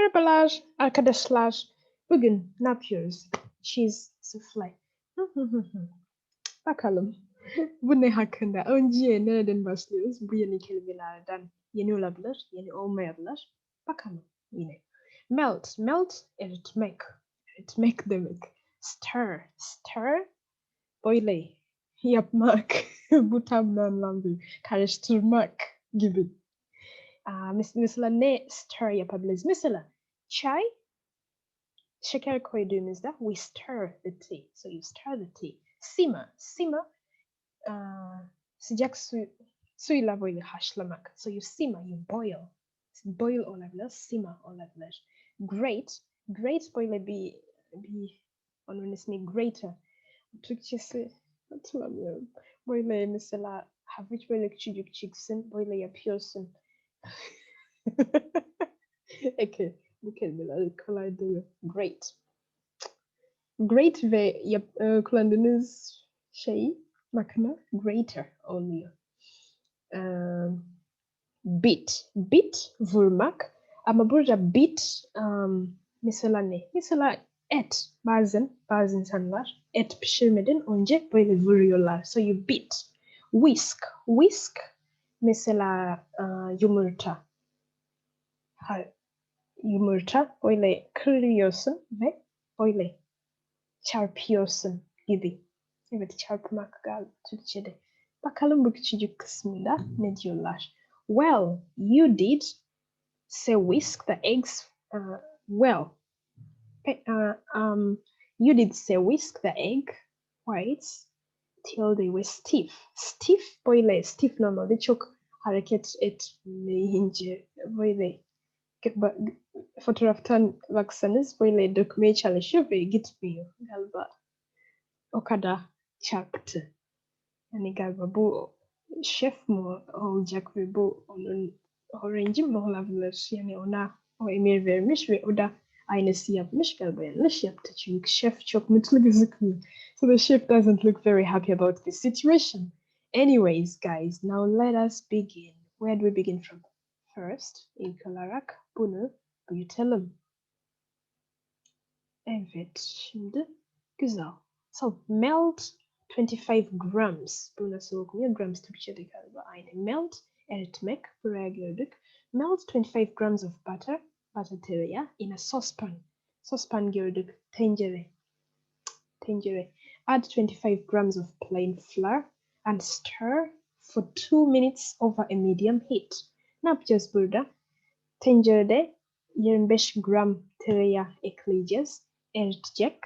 Merhabalar arkadaşlar. Bugün ne yapıyoruz? Cheese souffle. Bakalım. Bu ne hakkında? Önce nereden başlıyoruz? Bu yeni kelimelerden yeni olabilir, yeni olmayabilir. Bakalım yine. Melt. Melt eritmek. Eritmek demek. Stir. Stir böyle yapmak. Bu tam ne anlamda? Karıştırmak gibi. Mes- mesela ne stir yapabiliriz? Mesela çay şeker koyduğumuzda we stir the tea. So you stir the tea. Simmer. Simmer aa, sıcak su, suyla böyle haşlamak. So you simmer, you boil. Boil olabilir, simmer olabilir. Grate. Grate böyle bir, bir onun ismi grater. Türkçesi hatırlamıyorum. Böyle mesela hafif böyle küçücük çıksın, böyle yapıyorsun. okay, bu kelimeler kolay değil. Great. Great ve yap, e, kullandığınız şey makine greater oluyor. Um, bit. Bit vurmak. Ama burada bit um, mesela ne? Mesela et. Bazen bazı insanlar et pişirmeden önce böyle vuruyorlar. So you beat. Whisk. Whisk mesela uh, yumurta. Ha, yumurta böyle kırıyorsun ve böyle çarpıyorsun gibi. Evet çarpmak galiba Türkçe'de. Bakalım bu küçücük kısmında ne diyorlar. Well, you did say whisk the eggs uh, well. Uh, um, you did say whisk the egg whites they were stiff. Stiff böyle stiff normalde çok hareket etmeyince böyle fotoğraftan baksanız böyle dökmeye çalışıyor ve gitmiyor galiba. O kadar çarptı. Yani galiba bu şef mu olacak ve bu onun öğrenci mi olabilir? Yani ona o emir vermiş ve o da yapmış galiba yanlış yaptı. Çünkü çok mutlu gözükmüyor. So the chef doesn't look very happy about this situation. Anyways, guys, now let us begin. Where do we begin from? First, ilk olarak bunu büyütelim. Evet, şimdi güzel. So, melt 25 grams. Bu nasıl okunuyor? Grams Türkçe'de galiba aynı. Melt, eritmek. Buraya gördük. Melt 25 grams of butter. Tereyağı in a saucepan. Saucepan gördük. Tencere. Tencere. Add 25 grams of plain flour and stir for 2 minutes over a medium heat. Ne yapacağız burada? Tencerede 25 gram tereyağı ekleyeceğiz. Eritecek.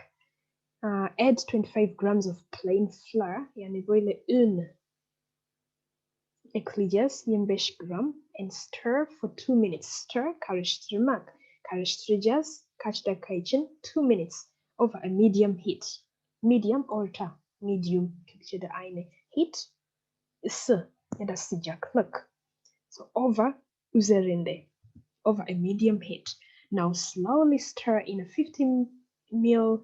Uh, add 25 grams of plain flour. Yani böyle un ekleyeceğiz. 25 gram. And stir for 2 minutes. Stir karıştırmak. Karıştıracağız. Kaç dakika için? 2 minutes. Over a medium heat. Medium orta. Medium. Türkçe'de aynı. Heat ısı ya da sıcaklık. So over üzerinde. Over a medium heat. Now slowly stir in a 15 ml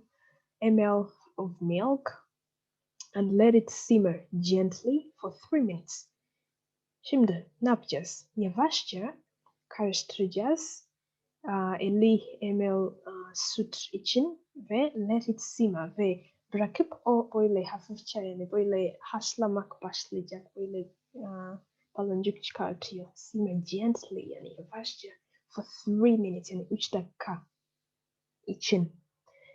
ml of milk and let it simmer gently for 3 minutes. Şimdi ne yapacağız? Yavaşça karıştıracağız. Aa, 50 ml süt için ve let it simmer ve bırakıp o böyle hafifçe yani böyle haşlamak başlayacak. Böyle baloncuk çıkartıyor. Simmer gently yani yavaşça for 3 minutes yani 3 dakika için.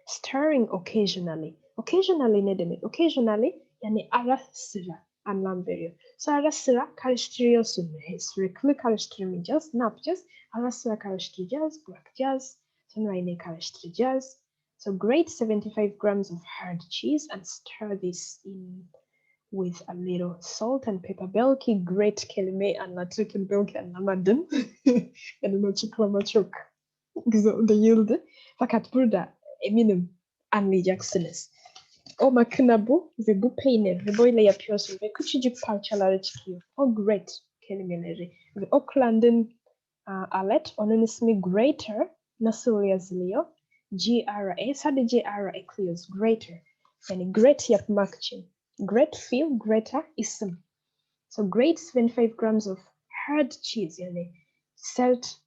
Stirring occasionally. Occasionally ne demek? Occasionally yani ara sıra anlam veriyor. So ara sıra karıştırıyorsun. Yani Sürekli karıştırmayacağız. Ne yapacağız? Ara sıra karıştıracağız, bırakacağız. Sonra yine karıştıracağız. So grate 75 grams of hard cheese and stir this in with a little salt and pepper. Belki great kelime anlatırken belki anlamadım. yani açıklama çok güzel değildi. Fakat burada eminim anlayacaksınız. O makine bu ve bu peynir ve böyle yapıyorsun ve küçücük parçaları çıkıyor. O grate kelimeleri ve o kullandığın aa, alet onun ismi grater nasıl yazılıyor? G-R-A sadece R ekliyoruz grater. Yani grate yapmak için. Grate fiil, grater ah, isim. So grate 25 grams of hard cheese yani sert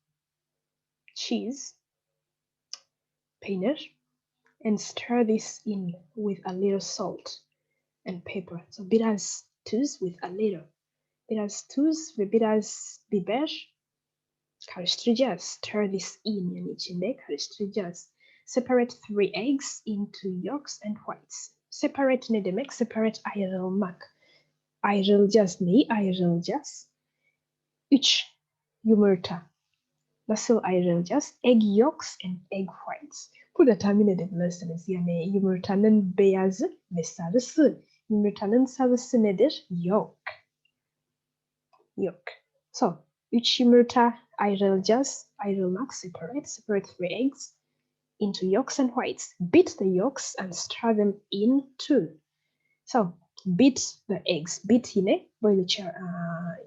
cheese peynir and stir this in with a little salt and pepper. So biraz tuz with a little. Biraz tuz ve biraz biber karıştıracağız. Stir this in yani içinde karıştıracağız. Separate three eggs into yolks and whites. Separate ne demek? Separate ayrılmak. Ayrılacağız neyi? Ayrılacağız. Üç yumurta. Nasıl ayrılacağız? Egg yolks and egg whites. Burada tahmin edebilirsiniz. Yani yumurtanın beyazı ve sarısı. Yumurtanın sarısı nedir? Yolk. Yolk. So, üç yumurta ayrılacağız. Ayrılmak, separate. Separate three eggs into yolks and whites. Beat the yolks and stir them in too. So, beat the eggs. Beat yine böyle çar,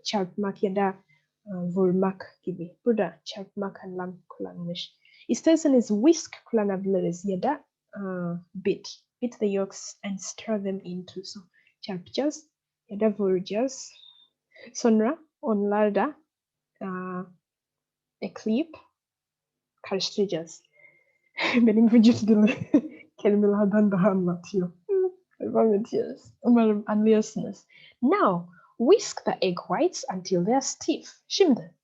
çarpmak ya da vurmak gibi. Burada çarpmak anlam kullanmış. İsterseniz whisk kullanabiliriz ya da aa, uh, beat. Beat the yolks and stir them into. So, çarpacağız ya da vuracağız. Sonra onları da aa, uh, ekleyip karıştıracağız. Benim vücut dili kelimelerden daha anlatıyor. Hmm, devam ediyoruz. Umarım anlıyorsunuz. Now, whisk the egg whites until they are stiff. Şimdi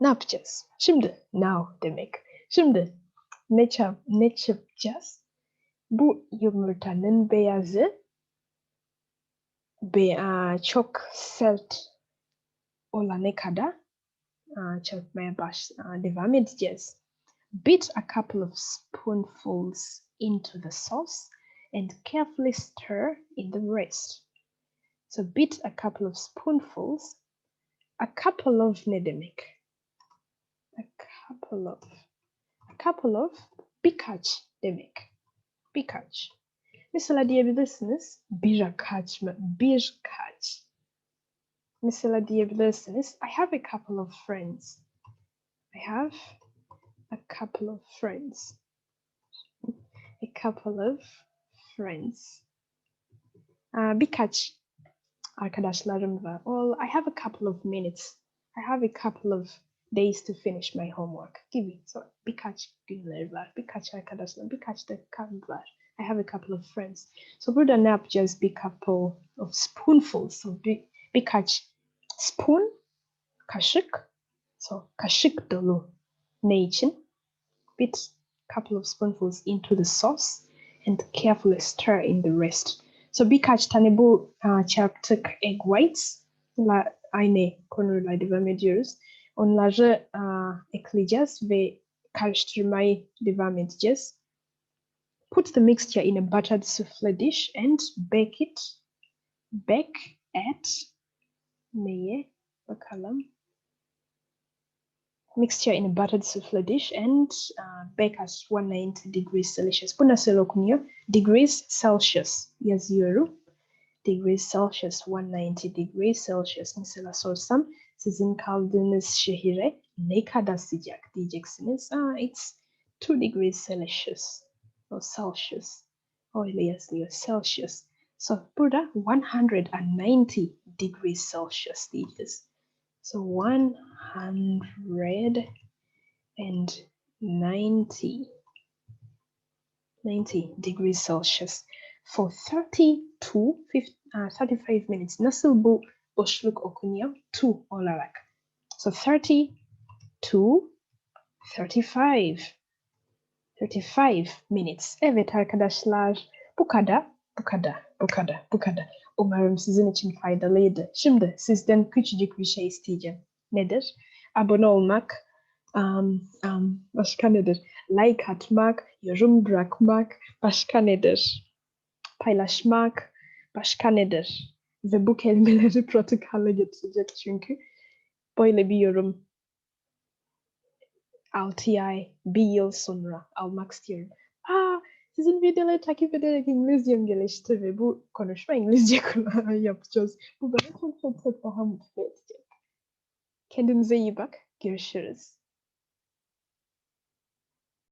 ne yapacağız? Şimdi now demek. Şimdi ne, çap, ne yapacağız? Bu yumurtanın beyazı be, çok sert olana kadar aa, çarpmaya baş, devam edeceğiz. Beat a couple of spoonfuls into the sauce and carefully stir in the rest. So beat a couple of spoonfuls. A couple of ne demek? A couple of. Couple of birkaç demek. Birkaç. Mesela diyebilirsiniz birkaç mı? Birkaç. Mesela diyebilirsiniz I have a couple of friends. I have a couple of friends. A couple of friends. Aa, birkaç arkadaşlarım var. Well, I have a couple of minutes. I have a couple of days to finish my homework Give me So birkaç günler var. Birkaç arkadaşlar, birkaç. I have a couple of friends. So burada ne yapacağız? Bir couple of spoonfuls. So bir, birkaç spoon, kaşık. So kaşık dolu. Ne için? Couple of spoonfuls into the sauce and carefully stir in the rest. So birkaç tane bu uh, çarptık egg whites la aynı konuyla devam ediyoruz. Onları uh, ekleyeceğiz ve karıştırmayı devam edeceğiz. Put the mixture in a buttered souffle dish and bake it. Bake at neye bakalım. Mixture in a buttered souffle dish and uh, bake at 190 degrees Celsius. Bu nasıl? Degrees Celsius yazıyorum. Degrees Celsius, 190 degrees Celsius. Mesela sorsam sizin kaldığınız şehire ne kadar sıcak diyeceksiniz. Ah, it's 2 degrees Celsius. O Celsius. Öyle yazılıyor. Celsius. So burada 190 degrees Celsius diyeceğiz. So 190 90 degrees Celsius for 30 to 50, uh, 35 minutes. Nasıl bu boşluk okunuyor? To olarak. So 30 to 35. 35 minutes. Evet arkadaşlar bu kadar, bu kadar, bu kadar, bu kadar. Umarım sizin için faydalıydı. Şimdi sizden küçücük bir şey isteyeceğim. Nedir? Abone olmak, um, um, başka nedir? Like atmak, yorum bırakmak, başka nedir? Paylaşmak, başka nedir? Ve bu kelimeleri pratik hale getirecek çünkü böyle bir yorum 6 ay, bir yıl sonra almak istiyorum. Aa, sizin videoları takip ederek İngilizcem gelişti ve bu konuşma İngilizce yapacağız. Bu beni çok çok çok daha mutlu edecek. Kendinize iyi bak. Görüşürüz.